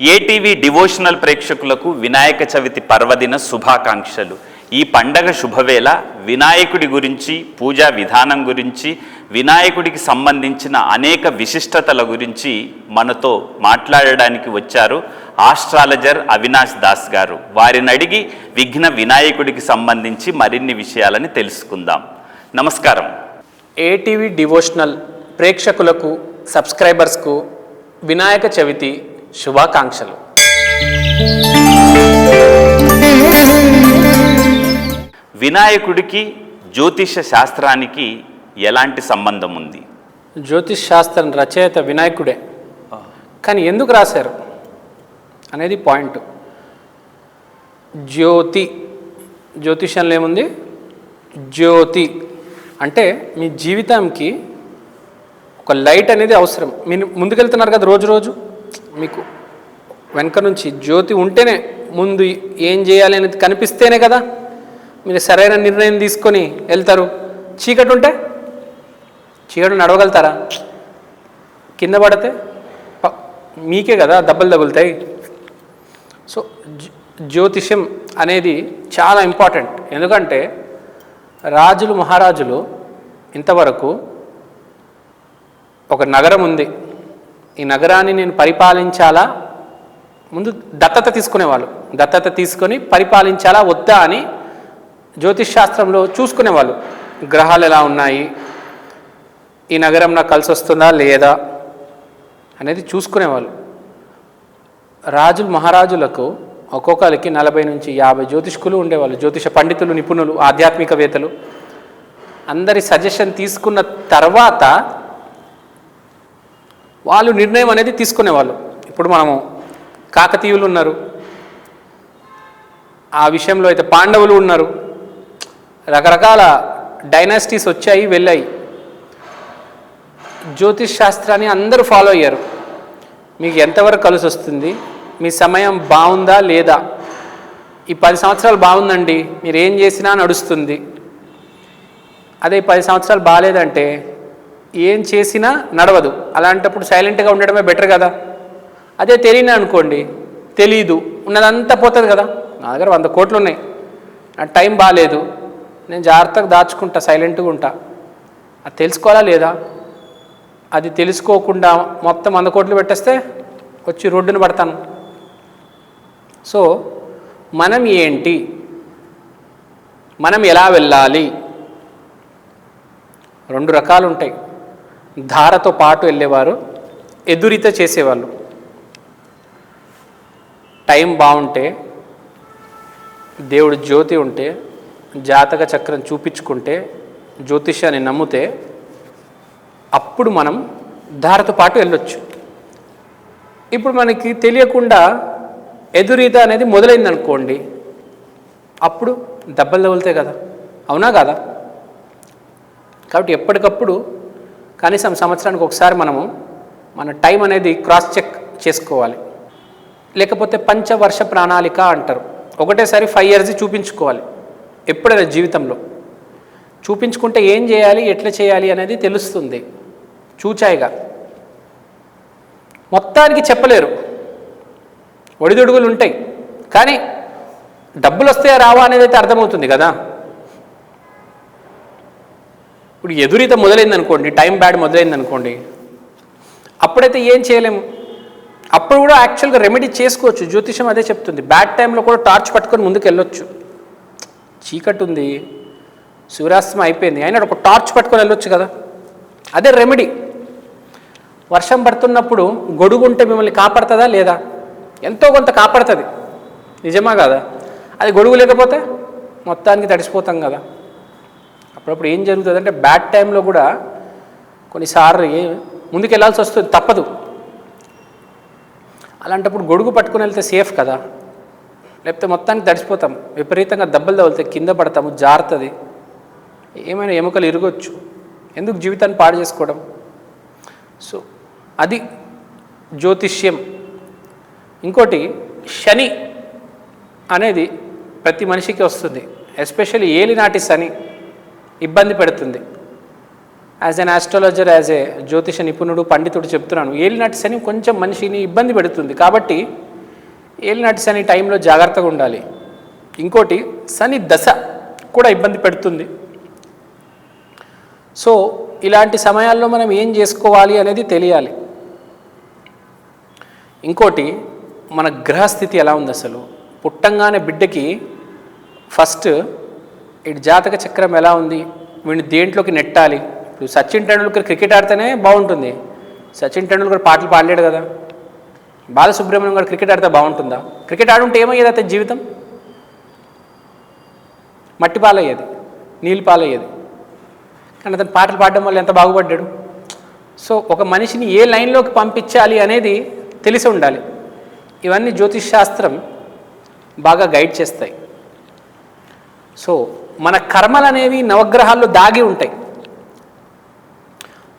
ATV devotional ప్రేక్షకులకు వినాయక చవితి పర్వదిన శుభాకాంక్షలు. ఈ పండగ శుభవేళ వినాయకుడి గురించి పూజా విధానం గురించి వినాయకుడికి సంబంధించిన అనేక విశిష్టతల గురించి మనతో మాట్లాడడానికి వచ్చారు ఆస్ట్రాలజర్ అవినాష్ దాస్ గారు. వారిని అడిగి విఘ్న వినాయకుడికి సంబంధించి మరిన్ని విషయాలని తెలుసుకుందాం. నమస్కారం. ఏటీవీ డివోషనల్ ప్రేక్షకులకు సబ్స్క్రైబర్స్కు వినాయక చవితి శుభాకాంక్షలు. వినాయకుడికి జ్యోతిష శాస్త్రానికి ఎలాంటి సంబంధం ఉంది? జ్యోతిష్ శాస్త్రం రచయిత వినాయకుడే. కానీ ఎందుకు రాశారు? అనేది పాయింట్. జ్యోతి జ్యోతిషంలో ఏముంది? జ్యోతి అంటే మీ జీవితానికి ఒక లైట్ అనేది అవసరం. మీరు ముందుకెళ్తున్నారు కదా రోజు రోజు? మీకు వెనక నుంచి జ్యోతి ఉంటేనే ముందు ఏం చేయాలి అనేది కనిపిస్తేనే కదా? మీరు సరైన నిర్ణయం తీసుకొని వెళ్తారు. చీకటి ఉంటే? చీకటి నడవగలుగుతారా? కింద పడితే? మీకే కదా దెబ్బలు తగులుతాయి. సో జ్యోతిషం అనేది చాలా ఇంపార్టెంట్. ఎందుకంటే రాజులు మహారాజులు ఇంతవరకు ఒక నగరం ఉంది. ఈ నగరాన్ని నేను పరిపాలించాలా? ముందు దత్తత తీసుకునేవాళ్ళు. దత్తత తీసుకొని పరిపాలించాలా వద్దా అని జ్యోతిష్ శాస్త్రంలో చూసుకునేవాళ్ళు. గ్రహాలు ఎలా ఉన్నాయి? ఈ నగరం నాకు కలిసి వస్తుందా లేదా? అనేది చూసుకునేవాళ్ళు. రాజులు మహారాజులకు ఒక్కొక్కరికి నలభై నుంచి యాభై జ్యోతిష్కులు ఉండేవాళ్ళు. జ్యోతిష పండితులు నిపుణులు ఆధ్యాత్మికవేత్తలు. అందరి సజెషన్ తీసుకున్న తర్వాత వాళ్ళు నిర్ణయం అనేది తీసుకునేవాళ్ళు. ఇప్పుడు మనము కాకతీయులు ఉన్నారు. ఆ విషయంలో అయితే పాండవులు ఉన్నారు. రకరకాల డైనాసిటీస్ వచ్చాయి వెళ్ళాయి. జ్యోతిష్ శాస్త్రాన్ని అందరూ ఫాలో అయ్యారు. మీకు ఎంతవరకు కలిసి వస్తుంది? మీ సమయం బాగుందా లేదా? ఈ పది సంవత్సరాలు బాగుందండి. మీరు ఏం చేసినా నడుస్తుంది. అదే పది సంవత్సరాలు బాగాలేదంటే ఏం చేసినా నడవదు. అలాంటప్పుడు సైలెంట్గా ఉండడమే బెటర్ కదా. అదే తెలియని అనుకోండి తెలీదు ఉన్నదంతా పోతుంది కదా. నా దగ్గర వంద కోట్లు ఉన్నాయి నా టైం బాగాలేదు నేను జాగ్రత్తగా దాచుకుంటా సైలెంట్గా ఉంటా. అది తెలుసుకోవాలా లేదా? అది తెలుసుకోకుండా మొత్తం వంద కోట్లు పెట్టేస్తే వచ్చి రోడ్డును పడతాను. సో మనం ఏంటి? మనం ఎలా వెళ్ళాలి? రెండు రకాలు ఉంటాయి ధారతో పాటు వెళ్ళేవారు ఎదురిత చేసేవాళ్ళు. టైం బాగుంటే దేవుడు జ్యోతి ఉంటే జాతక చక్రం చూపించుకుంటే జ్యోతిష్యాన్ని నమ్మితే అప్పుడు మనం ధారతో పాటు వెళ్ళొచ్చు. ఇప్పుడు మనకి తెలియకుండా ఎదురీత అనేది మొదలైంది అనుకోండి అప్పుడు దెబ్బలు తగులుతాయి కదా. అవునా కదా? కాబట్టి ఎప్పటికప్పుడు కనీసం సంవత్సరానికి ఒకసారి మనము మన టైం అనేది క్రాస్ చెక్ చేసుకోవాలి. లేకపోతే పంచవర్ష ప్రణాళిక అంటారు. ఒకటేసారి ఫైవ్ ఇయర్స్ చూపించుకోవాలి. ఎప్పుడైనా జీవితంలో. చూపించుకుంటే ఏం చేయాలి ఎట్లా చేయాలి అనేది తెలుస్తుంది. చూచాయిగా. మొత్తానికి చెప్పలేరు. ఒడిదుడుగులు ఉంటాయి. కానీ డబ్బులు వస్తాయా రావా అనేది అయితే అర్థమవుతుంది కదా. ఇప్పుడు ఎదురీత మొదలైంది అనుకోండి టైం బ్యాడ్ మొదలైంది అనుకోండి అప్పుడైతే ఏం చేయలేము అప్పుడు కూడా యాక్చువల్గా రెమెడీ చేసుకోవచ్చు. జ్యోతిషం అదే చెప్తుంది. బ్యాడ్ టైంలో కూడా టార్చ్ పట్టుకొని ముందుకు వెళ్ళొచ్చు చీకటి ఉంది సూర్యాస్తం అయిపోయింది అయినా ఒక టార్చ్ పట్టుకొని వెళ్ళొచ్చు కదా? అదే రెమెడీ వర్షం పడుతున్నప్పుడు గొడుగు ఉంటే మిమ్మల్ని కాపాడుతుందా లేదా? ఎంతో కొంత కాపాడుతుంది. నిజమా కదా? అది గొడుగు లేకపోతే మొత్తానికి తడిసిపోతాం కదా? అప్పుడప్పుడు ఏం జరుగుతుంది అంటే బ్యాడ్ టైంలో కూడా కొన్నిసార్లు ఏ- ముందుకు వెళ్ళాల్సి వస్తుంది తప్పదు. అలాంటప్పుడు గొడుగు పట్టుకుని వెళ్తే సేఫ్ కదా. లేకపోతే మొత్తానికి తడిసిపోతాం. విపరీతంగా దెబ్బలు తగులుతాయి కింద పడతాము జారుతుంది. ఏమైనా ఎముకలు ఇరగొచ్చు. ఎందుకు జీవితాన్ని పాడు చేసుకోవడం? సో అది జ్యోతిష్యం. ఇంకోటి శని అనేది ప్రతి మనిషికి వస్తుంది. ఎస్పెషల్లీ ఏలినాటి శని. ఇబ్బంది పెడుతుంది. As an astrologer as a జ్యోతిష నిపుణుడు పండితుడు చెప్తున్నాను ఏలినాటి శని కొంచెం మనిషిని ఇబ్బంది పెడుతుంది. కాబట్టి ఏలినాటి శని టైంలో జాగ్రత్తగా ఉండాలి. ఇంకోటి శని దశ కూడా ఇబ్బంది పెడుతుంది. సో ఇలాంటి సమయాల్లో మనం ఏం చేసుకోవాలి అనేది తెలియాలి. ఇంకోటి మన గ్రహస్థితి ఎలా ఉంది అసలు పుట్టంగానే బిడ్డకి ఫస్ట్ ఇటు జాతక చక్రం ఎలా ఉంది? వీడిని దేంట్లోకి నెట్టాలి? ఇప్పుడు సచిన్ టెండూల్కర్ క్రికెట్ ఆడితేనే బాగుంటుంది. సచిన్ టెండూల్కర్ పాటలు పాడలేడు కదా. బాలసుబ్రహ్మణ్యం గారు క్రికెట్ ఆడితే బాగుంటుందా? క్రికెట్ ఆడుంటే ఏమయ్యేది అతని జీవితం? మట్టి పాలయ్యేది నీళ్ళు పాలయ్యేది. కానీ అతను పాటలు పాడడం వల్ల ఎంత బాగుపడ్డాడు? సో ఒక మనిషిని ఏ లైన్లోకి పంపించాలి అనేది తెలిసి ఉండాలి. ఇవన్నీ జ్యోతిష్ శాస్త్రం బాగా గైడ్ చేస్తాయి. సో మన కర్మలు అనేవి నవగ్రహాల్లో దాగి ఉంటాయి.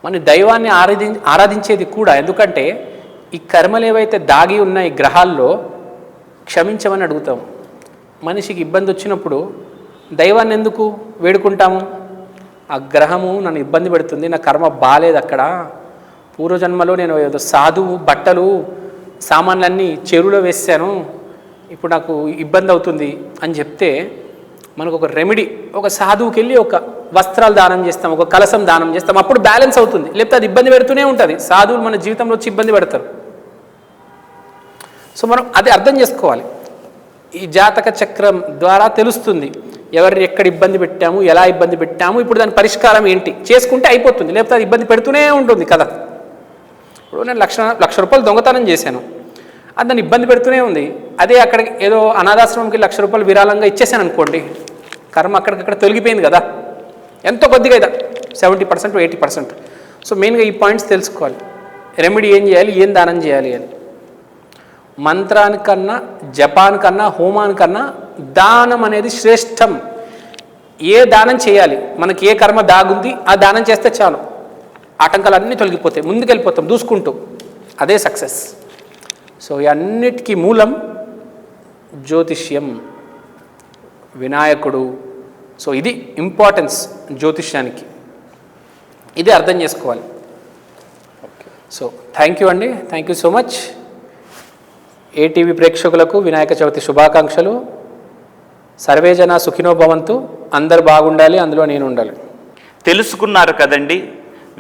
మన దైవాన్ని ఆరాధి ఆరాధించేది కూడా ఎందుకంటే ఈ కర్మలు ఏవైతే దాగి ఉన్నాయి గ్రహాల్లో క్షమించమని అడుగుతాం. మనిషికి ఇబ్బంది వచ్చినప్పుడు దైవాన్ని ఎందుకు వేడుకుంటాము? ఆ గ్రహము నన్ను ఇబ్బంది పెడుతుంది నా కర్మ బాగాలేదు అక్కడ. పూర్వజన్మలో నేను ఏదో సాధువు బట్టలు సామాన్లన్నీ చెరువులో వేసాను. ఇప్పుడు నాకు ఇబ్బంది అవుతుంది అని చెప్తే మనకు ఒక రెమెడీ ఒక సాధువుకి వెళ్ళి ఒక వస్త్రాలు దానం చేస్తాం ఒక కలసం దానం చేస్తాం అప్పుడు బ్యాలెన్స్ అవుతుంది. లేకపోతే అది ఇబ్బంది పెడుతూనే ఉంటుంది. సాధువులు మన జీవితంలో వచ్చి ఇబ్బంది పెడతారు. సో మనం అది అర్థం చేసుకోవాలి. ఈ జాతక చక్రం ద్వారా తెలుస్తుంది ఎవరిని ఎక్కడ ఇబ్బంది పెట్టాము ఎలా ఇబ్బంది పెట్టాము ఇప్పుడు దాని పరిష్కారం ఏంటి? చేసుకుంటే అయిపోతుంది. లేకపోతే అది ఇబ్బంది పెడుతూనే ఉంటుంది కదా ఇప్పుడు నేను లక్ష లక్ష రూపాయలు దొంగతనం చేశాను. అది దాన్ని ఇబ్బంది పెడుతూనే ఉంది. అదే అక్కడికి ఏదో అనాథాశ్రమంకి లక్ష రూపాయలు విరాళంగా ఇచ్చేసాను అనుకోండి. కర్మ అక్కడికక్కడ తొలగిపోయింది కదా. ఎంతో కొద్దిగా ఇదా seventy percent eighty percent so మెయిన్గా ఈ పాయింట్స్ తెలుసుకోవాలి. రెమెడీ ఏం చేయాలి ఏం దానం చేయాలి అని. మంత్రానికన్నా జపానికన్నా హోమానికన్నా దానం అనేది శ్రేష్టం. ఏ దానం చేయాలి మనకి ఏ కర్మ దాగుంది ఆ దానం చేస్తే చాలు. ఆటంకాలు అన్నీ తొలగిపోతాయి ముందుకెళ్ళిపోతాం దూసుకుంటూ. అదే సక్సెస్ సో ఈ అన్నిటికీ మూలం జ్యోతిష్యం. వినాయకుడు. సో ఇది ఇంపార్టెన్స్ జ్యోతిష్యానికి. ఇది అర్థం చేసుకోవాలి. సో థ్యాంక్ యూ అండి. Thank you so much ATV ప్రేక్షకులకు వినాయక చవితి శుభాకాంక్షలు. సర్వేజన సుఖినో భవంతు. అందరు బాగుండాలి అందులో నేను ఉండాలి. తెలుసుకున్నారు కదండి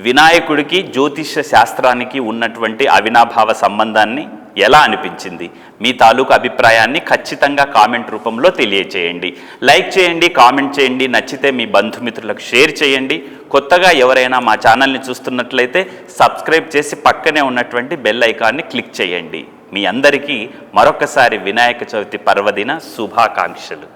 వినాయకుడికి జ్యోతిష్య శాస్త్రానికి ఉన్నటువంటి అవినాభావ సంబంధాన్ని ఎలా అనిపించింది? మీ తాలూకు అభిప్రాయాన్ని ఖచ్చితంగా కామెంట్ రూపంలో తెలియచేయండి. లైక్ చేయండి కామెంట్ చేయండి నచ్చితే మీ బంధుమిత్రులకు షేర్ చేయండి. కొత్తగా ఎవరైనా మా ఛానల్ని చూస్తున్నట్లయితే సబ్స్క్రైబ్ చేసి పక్కనే ఉన్నటువంటి బెల్ ఐకాన్ని క్లిక్ చేయండి. మీ అందరికీ మరొకసారి వినాయక చవితి పర్వదిన శుభాకాంక్షలు.